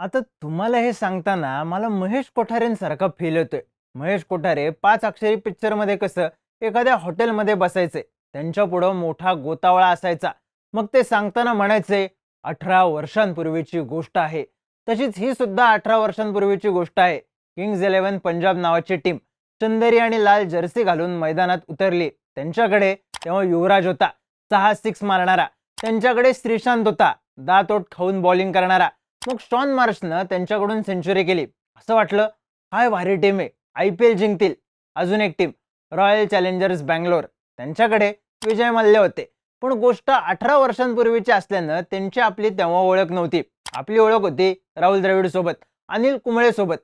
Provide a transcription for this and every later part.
आता तुम्हाला हे सांगताना मला महेश कोठारेंसारखा फील होतोय महेश कोठारे पाच अक्षरी पिक्चरमध्ये कसं एखाद्या हॉटेलमध्ये बसायचे. त्यांच्या पुढं मोठा गोतावळा असायचा. मग ते सांगताना म्हणायचे अठरा वर्षांपूर्वीची गोष्ट आहे. तशीच ही सुद्धा अठरा वर्षांपूर्वीची गोष्ट आहे. किंग्ज इलेव्हन पंजाब नावाची टीम चंदेरी आणि लाल जर्सी घालून मैदानात उतरली. त्यांच्याकडे तेव्हा युवराज होता. सहा सिक्स मारणारा. त्यांच्याकडे श्रीशांत होता. दातोट खाऊन बॉलिंग करणारा. मग शॉन मार्शनं त्यांच्याकडून सेंचुरी केली. असं वाटलं काय भारी टीम आहे. आय पी एल जिंकतील. अजून एक टीम. Royal challengers Bangalore. त्यांच्याकडे विजय मल्ले होते. पण गोष्ट अठरा वर्षांपूर्वीची असल्यानं त्यांची आपली तेव्हा ओळख नव्हती. आपली ओळख होती राहुल द्रविड सोबत अनिल कुंबळे सोबत.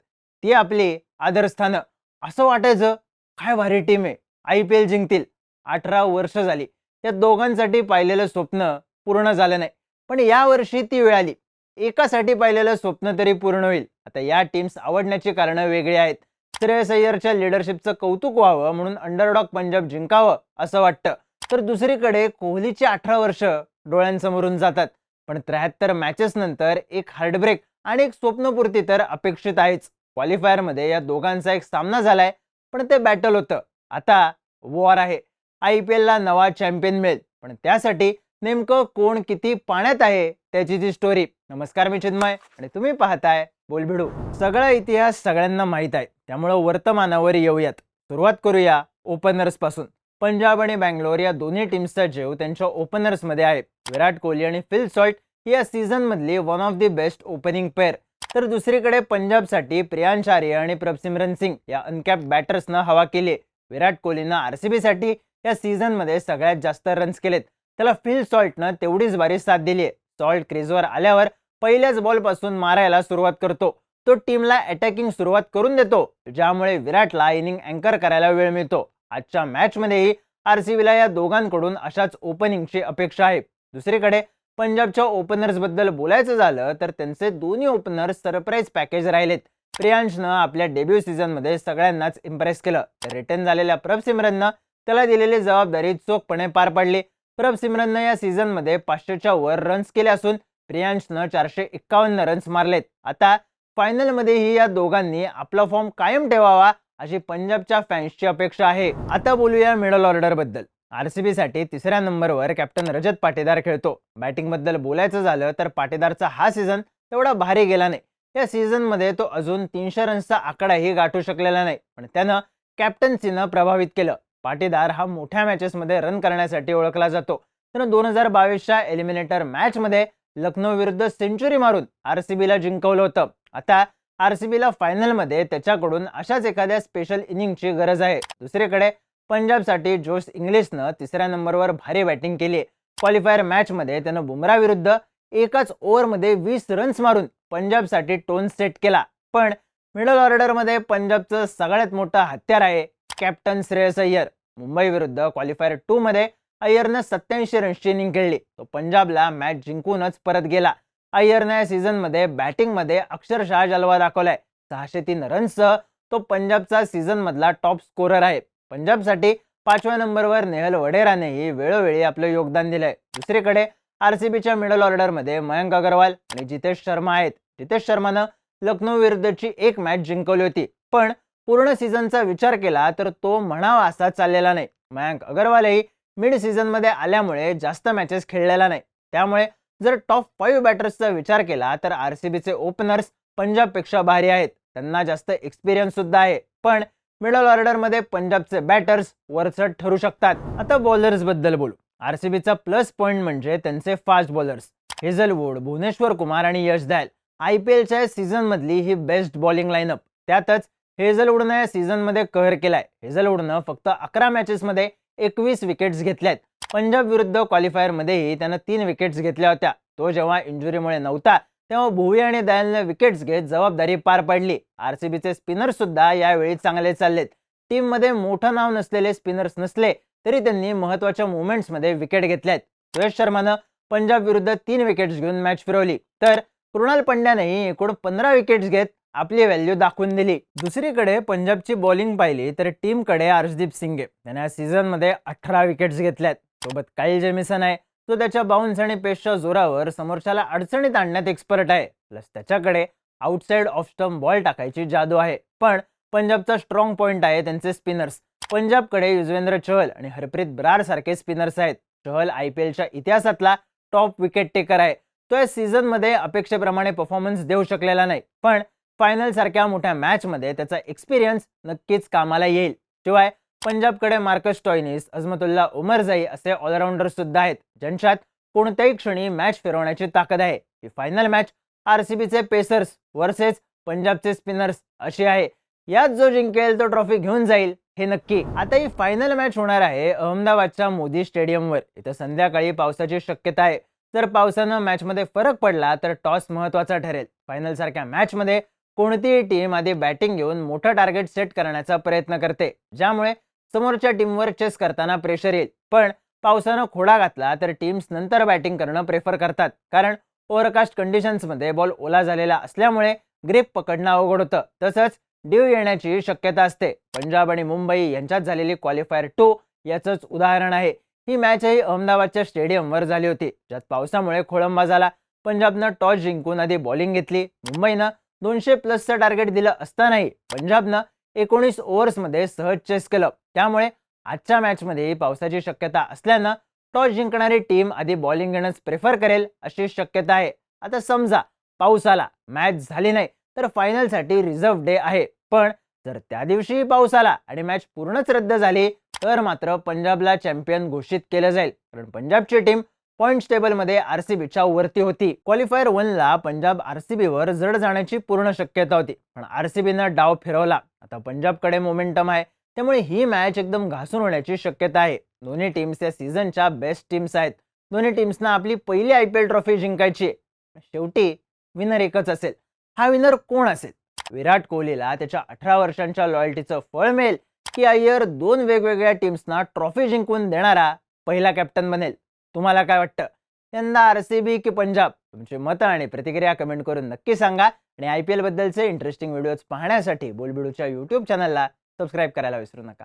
ती आपली आदरस्थानं. असं वाटायचं काय भारी टीम आहे. आय पी एल जिंकतील. अठरा वर्ष झाली. या दोघांसाठी पाहिलेलं स्वप्न पूर्ण झालं नाही. पण यावर्षी ती वेळ आली. एकासाठी पाहिलेलं स्वप्न तरी पूर्ण होईल. आता या टीम्स आवडण्याची कारणं वेगळी आहेत. श्रेयस अय्यरच्या लिडरशिपचं कौतुक व्हावं म्हणून अंडरडॉग पंजाब जिंकावं असं वाटतं. तर दुसरीकडे कोहलीची अठरा वर्ष डोळ्यांसमोरून जातात. पण त्र्याहत्तर मॅचेस नंतर एक हार्डब्रेक आणि एक स्वप्नपूर्ती तर अपेक्षित आहेच. क्वालिफायरमध्ये या दोघांचा एक सामना झालाय पण ते बॅटल होतं. आता वॉर आहे. आय पी एलला नवा चॅम्पियन मिळेल. पण त्यासाठी नेमकं कोण किती पाण्यात आहे त्याची जी स्टोरी नमस्कार मी चिन्मय आणि तुम्ही पाहताय बोलभिडू सगळा इतिहास सगळ्यांना माहीत आहे. त्यामुळं वर्तमानावर येऊयात. सुरुवात करूया ओपनर्सपासून. पंजाब आणि बँगलोर या दोन्ही टीम्सचा जीव त्यांच्या ओपनर्समध्ये आहे. विराट कोहली आणि फिल सॉल्ट ही या सीझनमधली one of the best opening pair तर दुसरीकडे पंजाबसाठी प्रियांश आर्य आणि प्रभसिमरन सिंग या अनकॅप बॅटर्सनं हवा केली. विराट कोहलीनं आरसीबीसाठी या सीझनमध्ये सगळ्यात जास्त रन्स केलेत. त्याला फिल सॉल्टनं तेवढीच बारी साथ दिली आहे सॉल्ट क्रीजवर आल्यावर पहिल्याच बॉलपासून मारायला सुरुवात करतो. तो टीमला अटॅकिंग सुरुवात करून देतो ज्यामुळे विराटला इनिंग अँकर करायला वेळ मिळतो. आजच्या मॅचमध्येही आर सी बीला या दोघांकडून अशाच ओपनिंगची अपेक्षा आहे. दुसरीकडे पंजाबच्या ओपनर्सबद्दल बोलायचं झालं तर त्यांचे दोन्ही ओपनर्स सरप्राईज पॅकेज राहिलेत. प्रियांशनं आपल्या डेब्यू सीझनमध्ये सगळ्यांनाच इम्प्रेस केलं. रिटर्न झालेल्या प्रभसिमरननं त्याला दिलेली जबाबदारी चोखपणे पार पाडली. प्रभसिमरननं या सीझनमध्ये पाचशेच्या वर रन्स केले असून प्रियांशनं चारशे एक्कावन्न रन्स मारलेत. आता फायनलमध्येही या दोघांनी आपला फॉर्म कायम ठेवावा अशी पंजाबच्या फॅन्सची अपेक्षा आहे. आता बोलूया मिडल ऑर्डरबद्दल. आरसीबी साठी तिसऱ्या नंबरवर कॅप्टन रजत पाटीदार खेळतो. बॅटिंगबद्दल बोलायचं झालं तर पाटीदारचा हा सीझन तेवढा भारी गेला नाही. या सीझनमध्ये तो अजून तीनशे रन्सचा आकडाही गाठू शकलेला नाही. पण त्यानं कॅप्टन्सीनं प्रभावित केलं. पाटीदार हा मोठ्या मॅचेसमध्ये रन करण्यासाठी ओळखला जातो. तर दोन हजार बावीसच्या एलिमिनेटर मॅचमध्ये लखनौ विरुद्ध सेंचुरी मारून आर सी बीला जिंकवलं होतं. आता आर सीबीला फायनलमध्ये त्याच्याकडून अशाच एखाद्या स्पेशल इनिंगची गरज आहे. दुसरीकडे पंजाबसाठी जोश इंग्लिशनं तिसऱ्या नंबरवर भारी बॅटिंग केली क्वालिफायर मॅचमध्ये त्यानं बुमरा विरुद्ध एकाच ओव्हरमध्ये वीस रन्स मारून पंजाबसाठी टोन सेट केला. पण मिडल ऑर्डरमध्ये पंजाबचं सगळ्यात मोठं हत्यार आहे कॅप्टन श्रेयस अय्यर. मुंबई विरुद्ध क्वालिफायर टू मध्ये अय्यरनं सत्याऐंशी रन्सची इनिंग खेळली. तो पंजाबला मॅच जिंकूनच परत गेला. अय्यरनं या सीझनमध्ये बॅटिंगमध्ये अक्षरशः जलवा दाखवलाय. सहाशे तीन रन्ससह तो पंजाबचा सीझन मधला टॉप स्कोरर आहे. पंजाबसाठी पाचव्या नंबरवर नेहल वडेरानेही वेळोवेळी आपलं योगदान दिलंय. दुसरीकडे आरसीबीच्या मिडल ऑर्डरमध्ये मयंक अगरवाल आणि जितेश शर्मा आहेत. जितेश शर्मानं लखनौ विरुद्धची एक मॅच जिंकवली होती. पण पूर्ण सीझनचा विचार केला तर तो म्हणावा असा चाललेला नाही. मयांक अगरवालही मिड सीझनमध्ये आल्यामुळे जास्त मॅचेस खेळलेला नाही. त्यामुळे जर टॉप फाईव्ह बॅटर्सचा विचार केला तर आरसीबीचे ओपनर्स पंजाबपेक्षा भारी आहेत. त्यांना जास्त एक्सपिरियन्स सुद्धा आहे. पण मिडल ऑर्डरमध्ये पंजाबचे बॅटर्स वरचढ ठरू शकतात. आता बॉलर्सबद्दल बोलू. आर सी बीचा प्लस पॉईंट म्हणजे त्यांचे fast bowlers Hazlewood Bhuvneshwar Kumar आणि यश दयाल. आय पी एलच्या सीझनमधली ही बेस्ट बॉलिंग लाईनअप त्यातच हेझलवूडनं या सीझनमध्ये कहर केलाय. हेझलवूडनं फक्त अकरा मॅचेसमध्ये एकवीस विकेट्स घेतल्यात. पंजाब विरुद्ध क्वालिफायरमध्येही त्यानं तीन विकेट्स घेतल्या होत्या. तो जेव्हा इंजुरीमुळे नव्हता तेव्हा भुवी आणि दयालने विकेट्स घेत जबाबदारी पार पाडली. आरसीबीचे स्पिनर सुद्धा यावेळी चांगले चाललेत. टीममध्ये मोठं नाव नसलेले स्पिनर्स नसले तरी त्यांनी महत्त्वाच्या मुवमेंट्समध्ये विकेट घेतल्यात. सुरेश शर्मानं पंजाब विरुद्ध तीन विकेट्स घेऊन मॅच फिरवली. तर कृणाल पंड्यानेही एकूण पंधरा विकेट्स घेत आपली व्हॅल्यू दाखवून दिली. दुसरीकडे पंजाबची बॉलिंग पाहिली तर टीमकडे अर्शदीप सिंग आहे त्याने या सीझनमध्ये अठरा विकेट्स घेतल्यात. सोबत काईल जेमिसन आहे तो त्याच्या बाउन्स आणि पेसच्या जोरावर समोरच्याला अडचणीत आणण्यात एक्सपर्ट आहे. प्लस त्याच्याकडे आउटसाइड ऑफ स्टम बॉल टाकायची जादू आहे. पण पंजाबचा स्ट्रॉंग पॉईंट आहे त्यांचे स्पिनर्स पंजाबकडे युजवेंद्र चहल आणि हरप्रीत ब्रार सारखे स्पिनर्स आहेत. चहल आय पी एलच्या इतिहासातला टॉप विकेट टेकर आहे. तो या सीझनमध्ये अपेक्षेप्रमाणे परफॉर्मन्स देऊ शकलेला नाही. पण फायनलसारख्या मोठ्या मॅचमध्ये त्याचा एक्सपिरियन्स नक्कीच कामाला येईल. शिवाय पंजाबकडे मार्कस टॉयनिस अजमतुल्ला उमरजाई असे ऑलराऊंडर सुद्धा आहेत ज्यांच्यात कोणत्याही क्षणी मॅच फिरवण्याची ताकद आहे. ही फायनल मॅच आर सी बीचे पेसर्स वर्सेस पंजाबचे स्पिनर्स अशी आहे. यात जो जिंकेल तो ट्रॉफी घेऊन जाईल हे नक्की. आता ही फायनल मॅच होणार आहे अहमदाबादच्या मोदी स्टेडियमवर. इथं संध्याकाळी पावसाची शक्यता आहे. जर पावसानं मॅचमध्ये फरक पडला तर टॉस महत्त्वाचा ठरेल. फायनलसारख्या मॅचमध्ये कोणतीही टीम आधी बॅटिंग घेऊन मोठं टार्गेट सेट करण्याचा प्रयत्न करते ज्यामुळे समोरच्या टीमवर चेस करताना प्रेशर येईल. पण पावसानं खोडा घातला तर टीम्स नंतर बॅटिंग करणं प्रेफर करतात कारण ओव्हरकास्ट कंडिशन्समध्ये बॉल ओला झालेला असल्यामुळे ग्रीप पकडणं अवघड होतं. तसंच ड्यू येण्याची शक्यता असते. पंजाब आणि मुंबई यांच्यात झालेली क्वालिफायर टू याचंच उदाहरण आहे. ही मॅचही अहमदाबादच्या स्टेडियमवर झाली होती ज्यात पावसामुळे खोळंबा झाला. पंजाबनं टॉस जिंकून आधी बॉलिंग घेतली. मुंबईनं दोनशे प्लसचं टार्गेट दिलं असतानाही पंजाबनं एकोणीस ओव्हर्समध्ये सहज चेस केलं. त्यामुळे आजच्या मॅचमध्ये पावसाची शक्यता असल्यानं टॉस जिंकणारी टीम आधी बॉलिंग घेणंच प्रेफर करेल अशी शक्यता आहे. आता समजा पाऊस आला मॅच झाली नाही तर फायनलसाठी रिझर्व्ह डे आहे. पण जर त्या दिवशीही पाऊस आला आणि मॅच पूर्णच रद्द झाली तर मात्र पंजाबला चॅम्पियन घोषित केलं जाईल. कारण पंजाबची टीम पॉईंट्स टेबलमध्ये आरसीबीच्या वरती होती. क्वालिफायर वनला पंजाब आरसीबीवर जड जाण्याची पूर्ण शक्यता होती. पण आरसीबीनं डाव फिरवला. आता पंजाबकडे मोमेंटम आहे. त्यामुळे ही मॅच एकदम घासून होण्याची शक्यता आहे. दोन्ही टीम्स या सीझनच्या बेस्ट टीम्स आहेत. दोन्ही टीम्सना आपली पहिली आय पी एल ट्रॉफी जिंकायची. शेवटी विनर एकच असेल. हा विनर कोण असेल? विराट कोहलीला त्याच्या अठरा वर्षांच्या लॉयल्टीचं फळ मिळेल. की अय्यर दोन वेगवेगळ्या टीम्सना ट्रॉफी जिंकून देणारा पहिला कॅप्टन बनेल. तुम्हाला काय वाटतं? यंदा आर सी बी की पंजाब? तुमची मतं आणि प्रतिक्रिया कमेंट करून नक्की सांगा. आणि आय पी एल बद्दलचे इंटरेस्टिंग व्हिडिओज पाहण्यासाठी बोलबिडूच्या यूट्यूब चॅनलला सबस्क्राईब करायला विसरू नका.